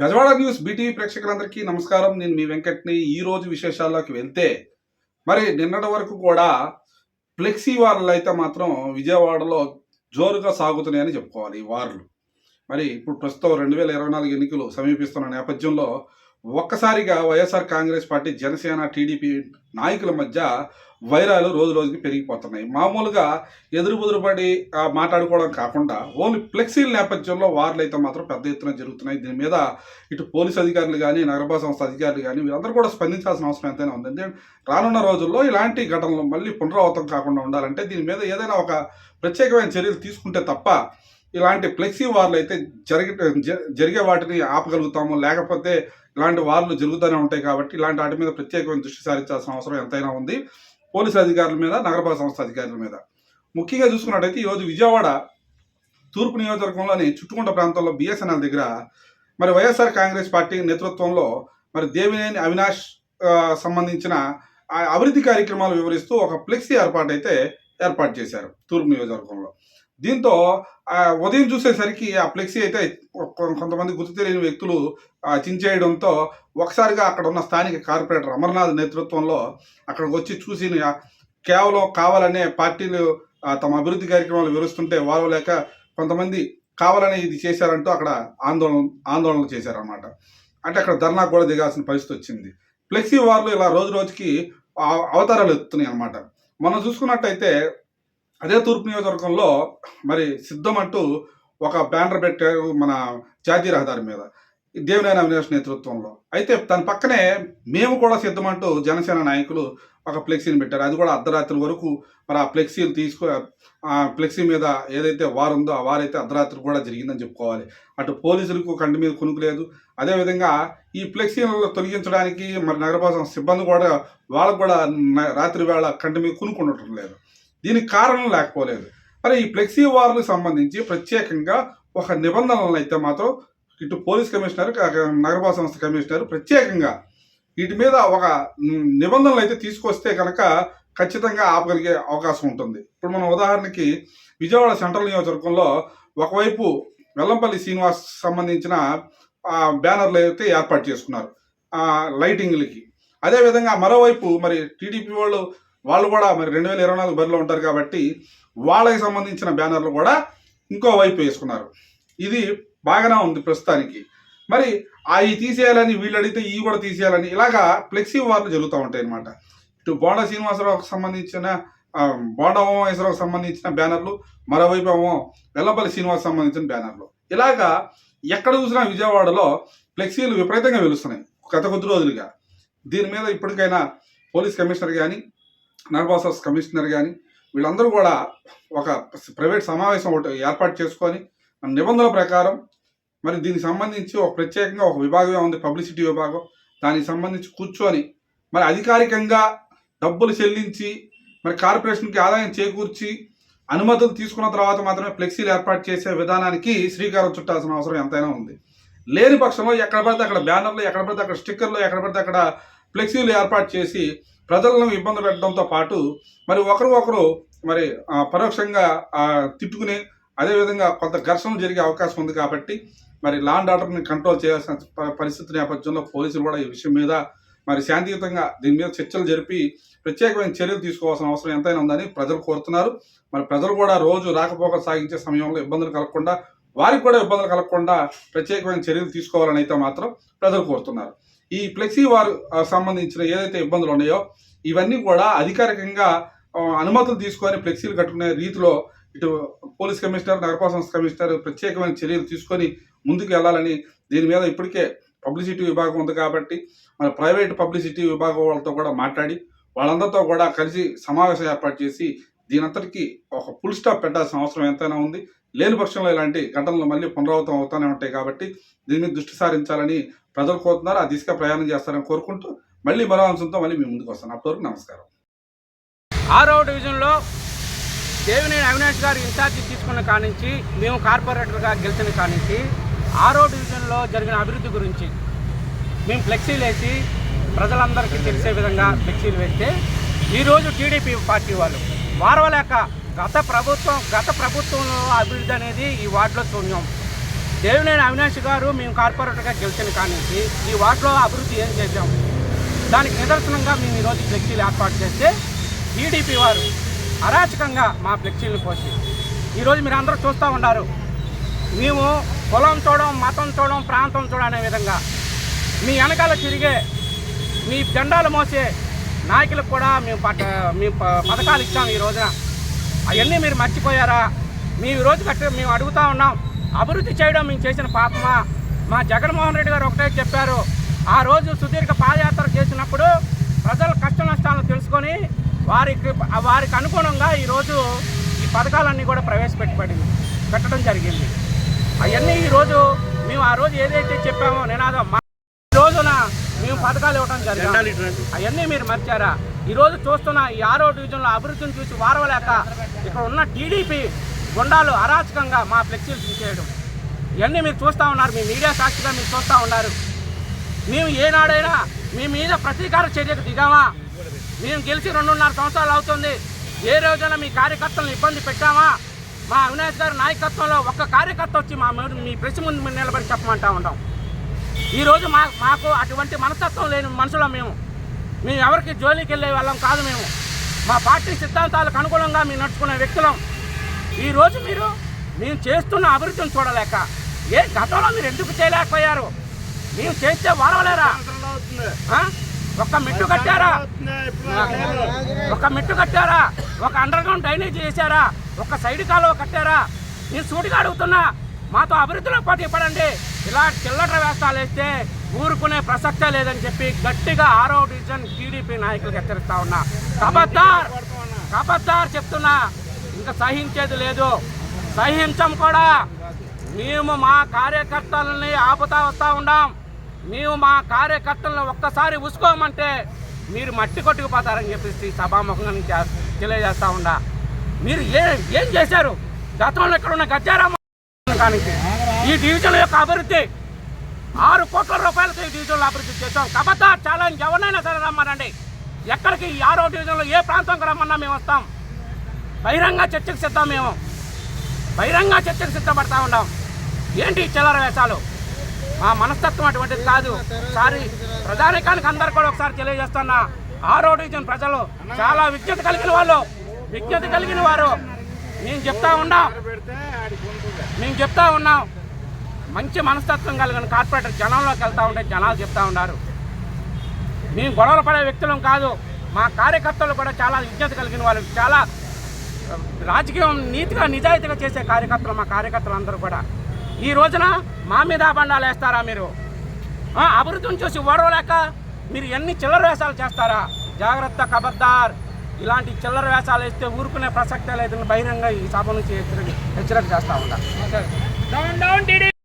Gajawada news BTV ప్రేక్షకులందరికీ నమస్కారం. నేను మీ వెంకట్ని. ఈ రోజు విశేషాల్లోకి వెళ్తే మరి నిన్నటి వరకు కూడా ఫ్లెక్సీ వార్లు అయితే మాత్రం విజయవాడలో జోరుగా సాగుతున్నాయని చెప్పుకోవాలి. ఈ వార్లు. మరి ఇప్పుడు ప్రస్తుతం రెండు వేల ఇరవై నాలుగు ఎన్నికలు సమీపిస్తున్న నేపథ్యంలో ఒక్కసారిగా YSR Congress party Janasena TDP నాయకుల మధ్య వైరాలు రోజు రోజుకి పెరిగిపోతున్నాయి. మామూలుగా ఎదురు బుదురుపడి మాట్లాడుకోవడం కాకుండా ఓన్లీ ఫ్లెక్సీల నేపథ్యంలో వార్లు అయితే మాత్రం పెద్ద ఎత్తున జరుగుతున్నాయి. దీని మీద ఇటు పోలీస్ అధికారులు కానీ నగరపాల సంస్థ అధికారులు కానీ వీరందరూ కూడా స్పందించాల్సిన అవసరం ఎంతైనా ఉంది. రానున్న రోజుల్లో ఇలాంటి ఘటనలు మళ్ళీ పునరావృతం కాకుండా ఉండాలంటే దీని మీద ఏదైనా ఒక ప్రత్యేకమైన చర్యలు తీసుకుంటే తప్ప ఇలాంటి ఫ్లెక్సీ వార్లు అయితే జరిగి జరిగే వాటిని ఆపగలుగుతాము. లేకపోతే ఇలాంటి వార్లు జరుగుతూనే ఉంటాయి కాబట్టి ఇలాంటి వాటి మీద ప్రత్యేకమైన దృష్టి సారించాల్సిన అవసరం ఎంతైనా ఉంది. పోలీసు అధికారుల మీద నగరపాల సంస్థ అధికారుల మీద. ముఖ్యంగా చూసుకున్నట్టయితే ఈరోజు విజయవాడ తూర్పు నియోజకవర్గంలోని చుట్టుకుంట ప్రాంతంలో బిఎస్ఎన్ఎల్ దగ్గర మరి వైఎస్ఆర్ కాంగ్రెస్ పార్టీ నేతృత్వంలో మరి దేవినేని అవినాష్ సంబంధించిన ఆ అభివృద్ధి కార్యక్రమాలు వివరిస్తూ ఒక ఫ్లెక్సీ ఏర్పాటు అయితే ఏర్పాటు చేశారు తూర్పు నియోజకవర్గంలో. దీంతో ఉదయం చూసేసరికి ఆ ఫ్లెక్సీ అయితే కొంతమంది గుర్తు తెలియని వ్యక్తులు చించేయడంతో ఒకసారిగా అక్కడ ఉన్న స్థానిక కార్పొరేటర్ అమర్నాథ్ నేతృత్వంలో అక్కడికి వచ్చి చూసి కేవలం కావాలనే పార్టీలు తమ అభివృద్ధి కార్యక్రమాలు వివరిస్తుంటే వారు లేక కొంతమంది కావాలని ఇది చేశారంటూ అక్కడ ఆందోళన ఆందోళనలు చేశారన్నమాట. అంటే అక్కడ ధర్నా కూడా దిగాల్సిన పరిస్థితి వచ్చింది. ఫ్లెక్సీ వార్లు ఇలా రోజు రోజుకి అవతారాలు ఎత్తున్నాయి అన్నమాట మనం చూసుకున్నట్టయితే అదే తూర్పు నియోజకవర్గంలో మరి సిద్ధం అంటూ ఒక బ్యానర్ పెట్టారు మన జాతీయ రహదారి మీద దేవినేని అవినాష్ నేతృత్వంలో. అయితే తన పక్కనే మేము కూడా సిద్ధమంటూ జనసేన నాయకులు ఒక ఫ్లెక్సీని పెట్టారు. అది కూడా అర్ధరాత్రి వరకు మరి ఆ ఫ్లెక్సీలు తీసుకు ఆ ఫ్లెక్సీ మీద ఏదైతే వారు ఉందో ఆ వారైతే అర్ధరాత్రి కూడా జరిగిందని చెప్పుకోవాలి. అటు పోలీసులకు కంటి మీద కునుకు లేదు. అదేవిధంగా ఈ ఫ్లెక్సీలను తొలగించడానికి మరి నగరపాలక సిబ్బంది కూడా వాళ్ళకు కూడా రాత్రి వేళ కంటి మీద కొనుక్కుండటం లేదు. దీనికి కారణం లేకపోలేదు. మరి ఈ ఫ్లెక్సీ వార్లకు సంబంధించి ప్రత్యేకంగా ఒక నిబంధనలను అయితే మాత్రం ఇటు పోలీస్ కమిషనర్ క- నగరపాలక సంస్థ కమిషనర్ ప్రత్యేకంగా వీటి మీద ఒక నిబంధనలు అయితే తీసుకొస్తే కనుక ఖచ్చితంగా ఆపగలిగే అవకాశం ఉంటుంది. ఇప్పుడు మనం ఉదాహరణకి విజయవాడ సెంట్రల్ నియోజకవర్గంలో ఒకవైపు వెల్లంపల్లి శ్రీనివాస్ సంబంధించిన బ్యానర్లు అయితే ఏర్పాటు చేసుకున్నారు లైటింగ్లకి. అదేవిధంగా మరోవైపు మరి టీడీపీ వాళ్ళు వాళ్ళు కూడా మరి రెండు వేల ఇరవై నాలుగు బరిలో ఉంటారు కాబట్టి వాళ్ళకి సంబంధించిన బ్యానర్లు కూడా ఇంకో వైపు వేసుకున్నారు. ఇది బాగానే ఉంది ప్రస్తుతానికి. మరి అవి తీసేయాలని వీళ్ళు అడిగితే ఇవి కూడా తీసేయాలని ఇలాగా ఫ్లెక్సీ వార్లు జరుగుతూ ఉంటాయి అనమాట ఇటు బోండా శ్రీనివాసరావుకు సంబంధించిన బోండా ఉమామేశ్వరరావుకు సంబంధించిన బ్యానర్లు మరోవైపు ఏమో వెల్లంపల్లి శ్రీనివాస్ సంబంధించిన బ్యానర్లు. ఇలాగా ఎక్కడ చూసినా విజయవాడలో ఫ్లెక్సీలు విపరీతంగా వెలుస్తున్నాయి. గత కొద్ది రోజులుగా. దీని మీద ఇప్పటికైనా పోలీస్ కమిషనర్ కానీ నర్బాసస్ కమిషనర్ కానీ వీళ్ళందరూ కూడా ఒక ప్రైవేట్ సమావేశం ఒకటి ఏర్పాటు చేసుకొని నిబంధనల ప్రకారం మరి దీనికి సంబంధించి ఒక ప్రత్యేకంగా ఒక విభాగమే ఉంది పబ్లిసిటీ విభాగం. దానికి సంబంధించి కూర్చొని మరి అధికారికంగా డబ్బులు చెల్లించి మరి కార్పొరేషన్కి ఆదాయం చేకూర్చి అనుమతులు తీసుకున్న తర్వాత మాత్రమే ఫ్లెక్సీలు ఏర్పాటు చేసే విధానానికి శ్రీకారం చుట్టాల్సిన అవసరం ఎంతైనా ఉంది. లేని పక్షంలో ఎక్కడ పడితే అక్కడ బ్యానర్లు ఎక్కడ పడితే అక్కడ స్టిక్కర్లు ఎక్కడ పడితే అక్కడ ఫ్లెక్సీలు ఏర్పాటు చేసి ప్రజలను ఇబ్బంది పెట్టడంతో పాటు మరి ఒకరు ఒకరు మరి పరోక్షంగా తిట్టుకునే తిట్టుకుని అదేవిధంగా కొంత ఘర్షణలు జరిగే అవకాశం ఉంది కాబట్టి మరి లా అండ్ ఆర్డర్ని కంట్రోల్ చేయాల్సిన పరిస్థితి నేపథ్యంలో పోలీసులు కూడా ఈ విషయం మీద మరి శాంతియుతంగా దీని మీద చర్చలు జరిపి ప్రత్యేకమైన చర్యలు తీసుకోవాల్సిన అవసరం ఎంతైనా ఉందని ప్రజలు కోరుతున్నారు. మరి ప్రజలు కూడా రోజు రాకపోకలు సాగించే సమయంలో ఇబ్బందులు కలగకుండా వారికి కూడా ఇబ్బందులు కలగకుండా ప్రత్యేకమైన చర్యలు తీసుకోవాలని అయితే మాత్రం ప్రజలు కోరుతున్నారు. ఈ ఫ్లెక్సీ వారు సంబంధించిన ఏదైతే ఇబ్బందులు ఉన్నాయో ఇవన్నీ కూడా అధికారికంగా అనుమతులు తీసుకొని ఫ్లెక్సీలు కట్టుకునే రీతిలో ఇటు పోలీస్ కమిషనర్ నగరపాల సంస్థ కమిషనర్ ప్రత్యేకమైన చర్యలు తీసుకొని ముందుకు వెళ్ళాలని దీని మీద ఇప్పటికే పబ్లిసిటీ విభాగం ఉంది కాబట్టి మన ప్రైవేట్ పబ్లిసిటీ విభాగం వాళ్ళతో కూడా మాట్లాడి వాళ్ళందరితో కూడా కలిసి సమావేశం ఏర్పాటు చేసి దీనంతటికీ ఒక ఫుల్ స్టాప్ పెట్టాల్సిన అవసరం ఎంతైనా ఉంది. లేని పక్షంలో ఇలాంటి ఘటనలు మళ్ళీ పునరావృతం అవుతూనే ఉంటాయి కాబట్టి దీని మీద దృష్టి సారించాలని ప్రజలు కోరుతున్నారు ఆ దిశగా ప్రయాణం చేస్తారని కోరుకుంటూ మళ్ళీ మరో అంశంతో మళ్ళీ మీ ముందుకు వస్తాను. అప్పటివరకు నమస్కారం. ఆరో డివిజన్లో దేవినేని అవినాష్ గారు ఇన్ఛార్జి తీసుకున్న కానించి మేము కార్పొరేటర్గా గెలిచిన కానించి ఆరో డివిజన్లో జరిగిన అభివృద్ధి గురించి మేము ఫ్లెక్సీలు వేసి ప్రజలందరికీ తెలిసే విధంగా ఫ్లెక్సీలు వేస్తే ఈరోజు టీడీపీ పార్టీ వాళ్ళు వారవలేక గత ప్రభుత్వం గత ప్రభుత్వంలో అభివృద్ధి అనేది ఈ వార్డులో శూన్యం. దేవినేని అవినాష్ గారు మేము కార్పొరేటర్గా గెలిచిన కానీ ఈ వార్డులో అభివృద్ధి ఏం చేశాం దానికి నిదర్శనంగా మేము ఈరోజు ఫ్లెక్సీలు ఏర్పాటు చేస్తే టీడీపీ వారు అరాచకంగా మా ఫ్లెక్సీలను పోసి ఈరోజు మీరు అందరూ చూస్తూ ఉన్నారు. మేము పొలం చూడడం మతం చూడడం ప్రాంతం చూడడం అనే విధంగా మీ వెనకాల తిరిగే మీ జెండాలు మోసే నాయకులకు కూడా మేము పట మేము ప- పథకాలు ఇచ్చాము ఈ రోజున. అవన్నీ మీరు మర్చిపోయారా? మేము ఈరోజు రోజు కట్టి మేము అడుగుతా ఉన్నాం. అభివృద్ధి చేయడం మేము చేసిన పాపమా? మా జగన్మోహన్ రెడ్డి గారు ఒకటే చెప్పారు. ఆ రోజు సుదీర్ఘ పాదయాత్ర చేసినప్పుడు ప్రజల కష్ట నష్టాలను తెలుసుకొని వారికి వారికి అనుగుణంగా ఈరోజు ఈ పథకాలన్నీ కూడా ప్రవేశపెట్టబడింది పెట్టడం జరిగింది. అవన్నీ ఈరోజు మేము ఆ రోజు ఏదైతే చెప్పామో నినాదం మా ఈ రోజున మేము పథకాలు ఇవ్వడం జరిగింది. అవన్నీ మీరు మర్చారా? ఈరోజు చూస్తున్న ఈ ఆరో డివిజన్లో అభివృద్ధిని చూసి వారవలేక ఇక్కడ ఉన్న టీడీపీ గుండాలు అరాచకంగా మా ఫ్లెక్సీలు తీసేయడం. ఇవన్నీ మీరు చూస్తూ ఉన్నారు మీ మీడియా సాక్షిగా మీరు చూస్తూ ఉన్నారు. మేము ఏనాడైనా మీ మీద ప్రతీకార చర్యకు దిగామా? మేము గెలిచి రెండున్నర సంవత్సరాలు అవుతుంది. ఏ రోజైనా మీ కార్యకర్తలను ఇబ్బంది పెట్టామా? మా అవినాష్ గారి నాయకత్వంలో ఒక్క కార్యకర్త వచ్చి మా మీ ప్రెస్ ముందు మేము నిలబడి చెప్పమంటా ఉంటాం ఈరోజు మా మాకు అటువంటి మనస్తత్వం లేని మనుషులం మేము. మేము ఎవరికి జోలికి వెళ్ళే వాళ్ళం కాదు మేము. మా పార్టీ సిద్ధాంతాలకు అనుగుణంగా మేము నడుచుకునే వ్యక్తులం. ఈరోజు మీరు మేము చేస్తున్న అభివృద్ధిని చూడలేక ఏ గతంలో మీరు ఎందుకు చేయలేకపోయారు? మేము చేస్తే వాడవలేరా? ఆ? ఒక్క మెట్టు కట్టారా? ఒక మెట్టు కట్టారా? ఒక అండర్ గ్రౌండ్ డ్రైనేజ్ చేశారా? ఒక సైడ్ కాలువ కట్టారా? నేను సూటిగా అడుగుతున్నా మాతో అభివృద్ధిలో పోటీ పడండి ఇలా చిల్లర వేస్తాలు వేస్తే ఊరుకునే ప్రసక్తే లేదని చెప్పి గట్టిగా ఆరో డివిజన్ టీడీపీ నాయకులకు హెచ్చరిస్తా ఉన్నా. కబద్దార్! కబద్దార్ చెప్తున్నా. ఇంకా సహించేది లేదు. సహించం కూడా. మేము మా కార్యకర్తలని ఆపుతా వస్తూ ఉన్నాం మేము మా కార్యకర్తలను ఒక్కసారి ఉసుకోమంటే మీరు మట్టి కొట్టుకుపోతారని చెప్పేసి సభాముఖంగా నేను చే- తెలియజేస్తా ఉండా. మీరు ఏ ఏం చేశారు? గతంలో ఇక్కడ ఉన్న గజ్జారామ ఈ డివిజన్ యొక్క అభివృద్ధి. ఆరు కోట్ల రూపాయలతో ఈ డివిజన్లో అభివృద్ధి చేస్తాం కబద్దా ఛాలెంజ్ ఎవరినైనా సరే రమ్మనండి ఎక్కడికి ఈ ఆరో డివిజన్లో ఏ ప్రాంతంకి రమ్మన్నా మేము వస్తాం. బహిరంగ చర్చకు సిద్ధం మేము. బహిరంగ చర్చకు సిద్ధపడతా ఉన్నాం. ఏంటి చిల్లర వేషాలు? మా మనస్తత్వం అటువంటిది కాదు. సారీ ప్రధానికానికి అందరు కూడా ఒకసారి తెలియజేస్తున్నా. ఆరో డివిజన్ ప్రజలు చాలా విజ్ఞత కలిగిన వాళ్ళు. విజ్ఞత కలిగిన వారు. మేము చెప్తా ఉన్నాం. మేము చెప్తా ఉన్నాం. మంచి మనస్తత్వం కలిగిన కార్పొరేటర్ జనంలోకి వెళ్తూ ఉంటే జనాలు చెప్తా ఉన్నారు. మేము గొడవలు పడే వ్యక్తులం కాదు. మా కార్యకర్తలు కూడా చాలా విజ్ఞత కలిగిన వాళ్ళు. చాలా రాజకీయం నీతిగా నిజాయితీగా చేసే కార్యకర్తలు మా కార్యకర్తలు అందరూ కూడా. ఈ రోజున మా మీద బండాలు వేస్తారా మీరు? అభివృద్ధిని చూసి ఓడవలేక మీరు ఎన్ని చిల్లర వేషాలు చేస్తారా? జాగ్రత్త కబద్దార్ ఇలాంటి చిల్లర వేషాలు వేస్తే ఊరుకునే ప్రసక్తే లేదని బహిరంగ ఈ సభ నుంచి హెచ్చరిక హెచ్చరిక చేస్తా ఉంటా